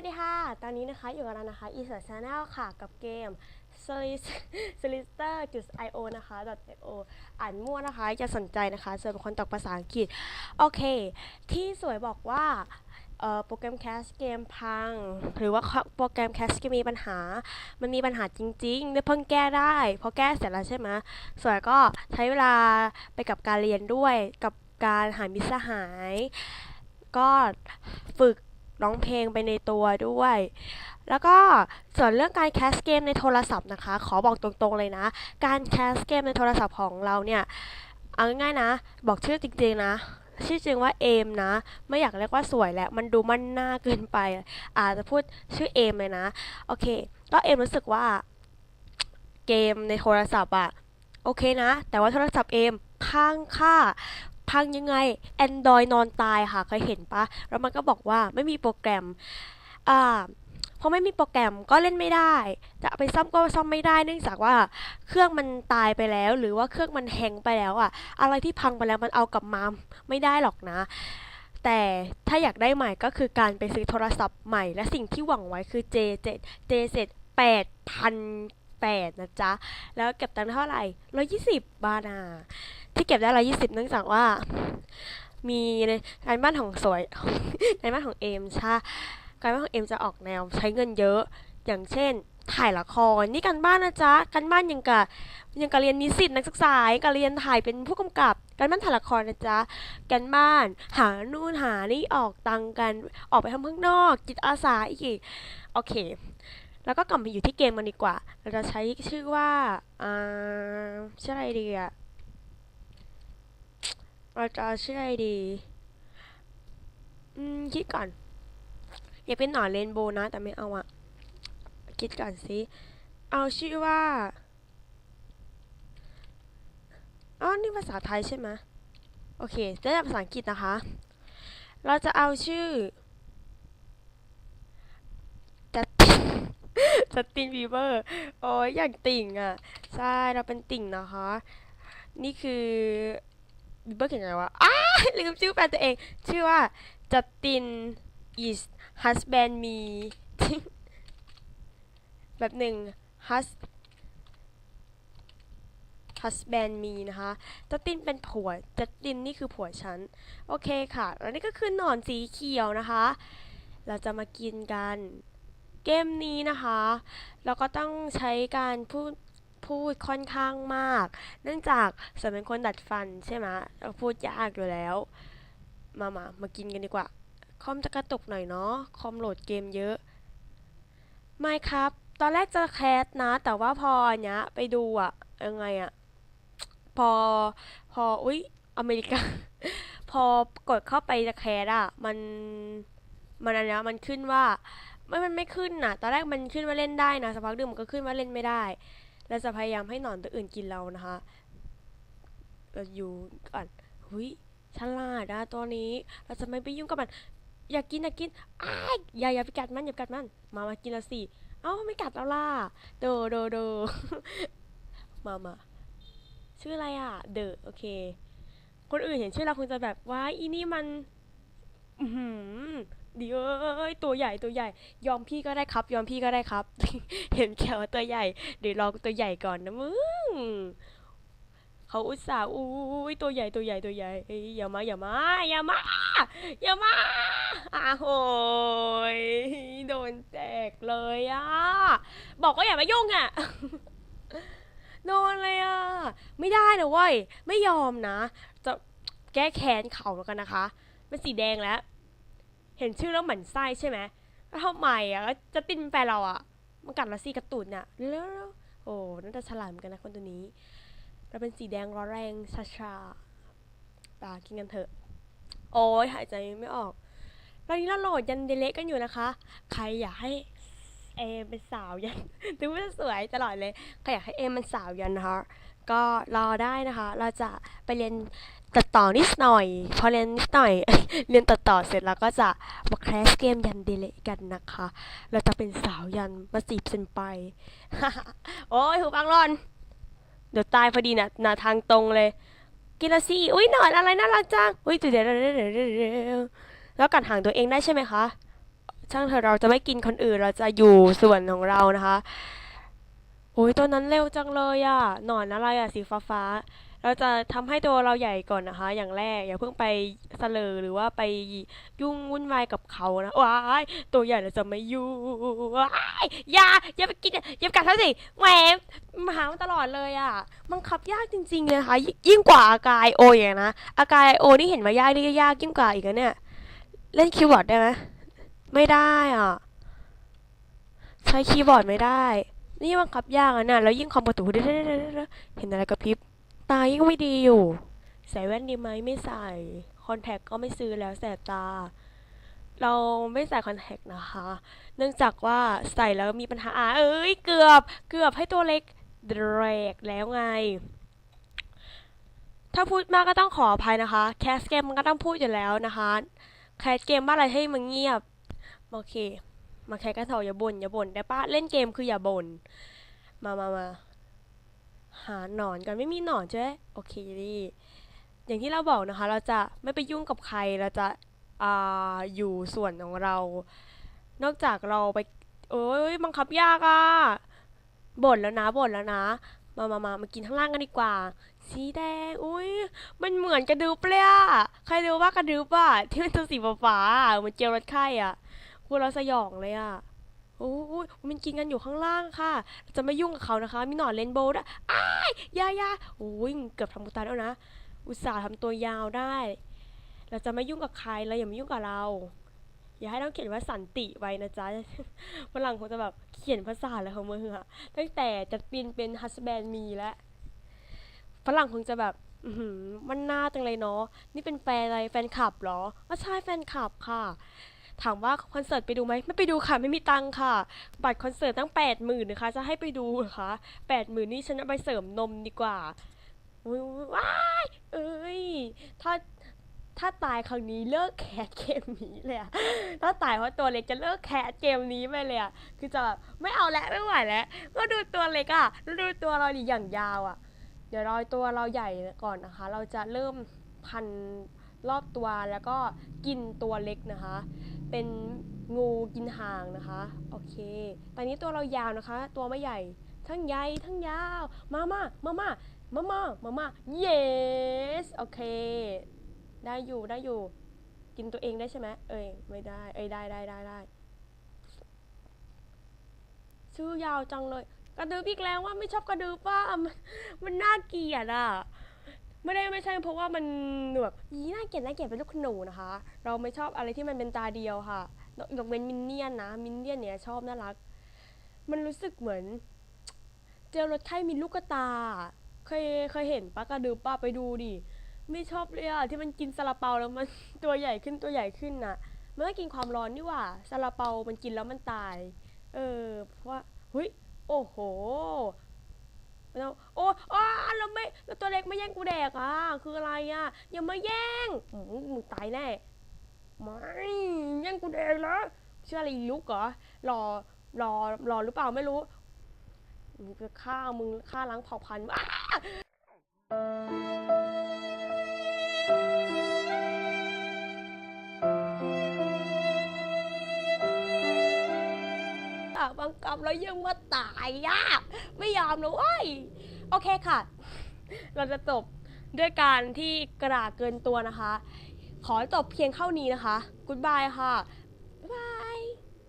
วัสดีค่ะ ตอนนี้นะคะอยู่กับเรานะคะ e s e r c h Channel ค่ะ กับเกม slister.io นะคะ .io อ่านมั่วนะคะ จะสนใจนะคะส่วนเป็นคนตกภาษาอังกฤษ โอเค ที่สวยบอกว่าโปรแกรมแคสเกมพัง หรือว่าโปรแกรมแคสเกมมีปัญหา มันมีปัญหาจริงๆได้เพิ่งแก้ได้ พอแก้เสร็จแล้วใช่ไหมสวยก็ใช้เวลาไปกับการเรียนด้วย กับการหามิสหาย ก็ฝึก ร้องเพลงไปในตัวด้วย แล้วก็ส่วนเรื่องการแคสเกมในโทรศัพท์นะคะ ขอบอกตรงๆเลยนะ การแคสเกมในโทรศัพท์ของเราเนี่ย เอาง่ายๆนะ บอกชื่อจริงๆนะชื่อจริงว่าเอมนะ ไม่อยากเรียกว่าสวยแล้ว มันดูมันหน้าเกินไป อาจจะพูดชื่อเอมเลยนะ โอเค ก็เอมรู้สึกว่า เกมในโทรศัพท์อะโอเคนะ แต่ว่าโทรศัพท์เอมพังค่า พังยังไง Android นอนตายค่ะเคยเห็นปะแล้วมันก็บอกว่าไม่มีโปรแกรมอ่าพอไม่มีโปรแกรมก็เล่นไม่ได้ จะไปซ่อมก็ซ่อมไม่ได้ เนื่องจากว่าเครื่องมันตายไปแล้ว หรือว่าเครื่องมันแฮงไปแล้วอะอะไรที่พังไปแล้วมันเอากลับมาไม่ได้หรอกนะ แต่ถ้าอยากได้ใหม่ก็คือการไปซื้อโทรศัพท์ใหม่ และสิ่งที่หวังไว้คือ J7 J7 8,008 นะจ๊ะ แล้วเก็บตังค์เท่าไหร่ 120 บาทอะที่เก็บได้ 120 เนื่องจากว่า มีการบ้านของสวยการบ้านของเอมใช่การบ้านของเอมจะออกแนวใช้เงินเยอะ อย่างเช่น ถ่ายละคร นี่การบ้านนะจ๊ะ การบ้านยังกะยังกะเรียนนิสิตนักศึกษายังกะเรียนถ่ายเป็นผู้กำกับการบ้านถ่ายละครนะจ๊ะการบ้าน หานู่นหานี่ออกตังค์กัน ออกไปทำข้างนอก จิตอาสาอีก โอเค แล้วก็กลับมาอยู่ที่เกมกันดีกว่า เราจะใช้ชื่อว่าอ่าชื่ออะไรดีอะเราจะชื่ออะไรดี อืม คิดก่อน อยากเป็นหนอนเรนโบว์นะ แต่ไม่เอาอะคิดก่อนสิเอาชื่อว่าอ๋อนี่ภาษาไทยใช่ไหมโอเคจะได้ภาษาอังกฤษนะคะ เราจะเอาชื่อจัด จัดตินบีเบอร์ โอ้ยอย่างติ่งอะ ใช่ เราเป็นติ่งนะคะ นี่คือบีเบอร์เขียนไงวะอ้าลืมชื่อแฟนตัวเอง ชื่อว่าจัดติน is husband me แบบหนึ่ง hus husband me นะคะจัสตินเป็นผัวจัสตินนี่คือผัวฉัน โอเคค่ะ แล้วนี่ก็คือหนอนสีเขียวนะคะ เราจะมากินกัน เกมนี้นะคะ เราก็ต้องใช้การพูดพูดค่อนข้างมาก เนื่องจากสวนเป็นคนดัดฟันใช่ไหมเราพูดยากอยู่แล้ว มามามากินกันดีกว่า คอมจะกระตุกหน่อยเนาะ คอมโหลดเกมเยอะ ไม่ครับ ตอนแรกจะแคสนะ แต่ว่าพออันเนี้ยไปดูอะยังไงอะพอ พอ อุ๊ย อเมริกา พอกดเข้าไปจะแคสอะมัน มันอันเนี้ยมันขึ้นว่า ไม่มันไม่ขึ้นน่ะตอนแรกมันขึ้นว่าเล่นได้นะสักพักหนึ่งมันก็ขึ้นว่าเล่นไม่ได้ เราจะพยายามให้หนอนตัวอื่นกินเรานะคะเราอยู่ก่อนหุยฉลาดนะตัวนี้ เราจะไม่ไปยุ่งกับมัน อยากกินอยากกินอ้ายอย่าอย่าไปกัดมันอย่าไปกัดมัน มามากินละสิเอ้าไม่กัดแล้วล่ะโดโดโดมามาชื่ออะไรอะ เดอะโอเค คนอื่นเห็นชื่อเราคงจะแบบว้าอีนี่มัน อือหือ ดีเอ้ยตัวใหญ่ตัวใหญ่ ยอมพี่ก็ได้ครับ ยอมพี่ก็ได้ครับ เห็นแคว่าตัวใหญ่เดี๋ยวลองตัวใหญ่ก่อนนะมึงเขาอุตส่าห์อุ้ยตัวใหญ่ตัวใหญ่ตัวใหญ่เอ้ยอย่ามาอย่ามาอย่ามาอย่ามาอ้าโหยโดนแจกเลยอะบอกก็อย่ามายุ่งอะโดนเลยอะไม่ได้นะเว้ยไม่ยอมนะ จะแก้แค้นเขาแล้วกันนะคะเป็นสีแดงแล้ว เห็นชื่อแล้วเหมือนไส้ใช่ไหมแล้วทำไมอะจะตินแฟนเราอะมันกัดละสิกระตุนอะแล้วโอ้น่าจะฉลาดเหมือนกันนะคนตัวนี้ เราเป็นสีแดงร้อนแรงชาชาปากินกันเถอะ โอ้ยหายใจไม่ออกตอนนี้เราโหลดยันเดเลกันอยู่นะคะ ใครอยากให้เอมเป็นสาวยันถึงว่าจะสวยตลอดเลยใครอยากให้เอมเป็นสาวยันนะคะก็รอได้นะคะ เราจะไปเรียน ตัดต่อนิดหน่อย พอเรียนนิดหน่อย เรียนตัดต่อเสร็จแล้วก็จะมาแคสเกมยันเดเลกันนะคะ เราจะเป็นสาวยันมาจีบเซนไป โอ้ยหูฟังรอน เดี๋ยวตายพอดีนะหนาทางตรงเลย กินละสิอุ้ยหนอนอะไรน่ารักจังอุ้ยเดี๋ยวเดี๋ยวเดี๋ยวแล้วกัดหางตัวเองได้ใช่ไหมคะ ช่างเถอะเราจะไม่กินคนอื่นเราจะอยู่ส่วนของเรานะคะโอ้ยตัวนั้นเร็วจังเลยอะ่ะ หนอนอะไรอะ่ะสีฟ้าฟ้า เราจะทำให้ตัวเราใหญ่ก่อนนะคะ อย่างแรกอย่าเพิ่งไปเสลอหรือว่าไปยุ่งวุ่นวายกับเขานะว้ายตัวใหญ่เราจะไม่ยุ่งว้ายอย่าอย่าไปกินอย่าไปกัดเขาสิแหมมาหามันตลอดเลยอะ่ะบังคับยากจริงๆเลยนะคะยยิ่งกว่าอากายโออย่างนะอากายโอนี่เห็นมายากนี่ก็ยากยิ่งกว่าอีกนะเนี่ยเล่นคีย์บอร์ดได้ไหมไม่ได้อะใช้คีย์บอร์ดไม่ได้ นี่บังคับยากอะนี่ยแล้วยิ่งคอมประตูเด้ๆๆๆเห็นอะไรกระพริบ ตายิ่งไม่ดีอยู่ ใส่แว่นดีไหมไม่ใส่ คอนแทคก็ไม่ซื้อแล้วแสบตา เราไม่ใส่คอนแทคนะคะ เนื่องจากว่าใส่แล้วมีปัญหาอะเอ้ยเกือบเกือบให้ตัวเล็กเดรกแล้วไง ถ้าพูดมากก็ต้องขออภัยนะคะ แคสเกมมันก็ต้องพูดอยู่แล้วนะคะแคสเกมว่าอะไรให้มันเงียบ โอเค มาแคสกันเถอะอย่าบ่นอย่าบ่นได้ปะเล่นเกมคืออย่าบ่นมามามา หาหนอนกันไม่มีหนอนใช่ไหมโอเคดีอย่างที่เราบอกนะคะ เราจะไม่ไปยุ่งกับใครเราจะอ่าอยู่ส่วนของเรา นอกจากเราไปเอ้ยบังคับยากอะ่ะบ่นแล้วนะบ่นแล้วนะมามามามากินข้างล่างกันดีกว่า สีแดง อุ้ย มันเหมือนกระดูปเลยอะใครรู้ว่ากระดูปอะที่เป็นตัวสีฟ้าๆเหมือนเจลรถไข้อะพูดแล้วสยองเลยอะ โอ้ยมันกินกันอยู่ข้างล่างค่ะ จะไม่ยุ่งกับเขานะคะ มีหนอนเรนโบว์ด้วยอ้ายยายาโอ้ยเกือบทำกุตายแล้วนะ อุตส่าห์ทำตัวยาวได้ เราจะไม่ยุ่งกับใครเราอย่ามายุ่งกับเรา อย่าให้ต้องเขียนว่าสันติไว้นะจ๊ะฝรั่งคงจะแบบเขียนภาษาอะไรของมึงอะตั้งแต่จะเปลี่ยนเป็นฮัสแบนมีแล้วฝรั่งคงจะแบบมันน่าจังเลยเนาะ นี่เป็นแฟนอะไร แฟนคลับเหรอก็ใช่แฟนคลับค่ะ ถามว่าคอนเสิร์ตไปดูไหมไม่ไปดูค่ะไม่มีตังค่ะ บัตรคอนเสิร์ตตั้งแปดหมื่นนะคะ จะให้ไปดูเหรอคะแปดหมื่นนี่ฉันเอาไปเสริมนมดีกว่าว้ายเอ้ยถ้าถ้าตายครั้งนี้เลิกแคสเกมนี้เลยอะถ้าตายเพราะตัวเล็กจะเลิกแคสเกมนี้ไปเลยอะคือจะไม่เอาแล้วไม่ไหวแล้ว ก็ดูตัวเล็กอะดูตัวเราดิอย่างยาวอะเดี๋ยวรอยตัวเราใหญ่ก่อนนะคะ เราจะเริ่มพันรอบตัวแล้วก็กินตัวเล็กนะคะ เป็นงูกินหางนะคะ โอเค ตอนนี้ตัวเรายาวนะคะ ตัวไม่ใหญ่ ทั้งใหญ่ทั้งยาว มามามามามามามามา yes โอเค ได้อยู่ได้อยู่ กินตัวเองได้ใช่ไหมเอ้ยไม่ได้ เอ้ยได้ได้ได้ได้ ชื่อยาวจังเลย กระดืบอีกแล้วว่าไม่ชอบกระดืบป้ามันมันน่าเกลียดอะ ไม่ได้ไม่ใช่เพราะว่ามันแบบยีน่าเกลียดน่าเกลียดเป็นลูกขนูนะคะ เราไม่ชอบอะไรที่มันเป็นตาเดียวค่ะยกเว้นมินเนี่ยนนะมินเนี่ยนเนี่ยชอบน่ารัก มันรู้สึกเหมือน เจอรถไข้มีลูกกตา เคยเคยเห็นปะกระดืบป้าไปดูดิไม่ชอบเลยอะที่มันกินซาลาเปาแล้วมันตัวใหญ่ขึ้นตัวใหญ่ขึ้นน่ะมันก็กินความร้อนนี่ว่าซาลาเปามันกินแล้วมันตาย เออเพราะว่าเฮ้ยโอ้โห แล้วโอ้โอ้เราไม่เราตัวเล็กไม่แย่งกูแดกอะ คืออะไรอะ อย่ามาแย่งมึงตายแน่ไม่แย่งกูแดกแล้วเชื่ออะไรลุกเหรอรอรอรอหรือเปล่าไม่รู้มึงจะฆ่ามึงฆ่าล้างเผ่าพันธุ์ อ้าอะบังคับแล้วยังมาตายยาก ไม่ยอมนะเว้ยโอเคค่ะ เราจะจบด้วยการที่กระดาษเกินตัวนะคะ ขอจบเพียงเท่านี้นะคะกุ๊ดบายค่ะ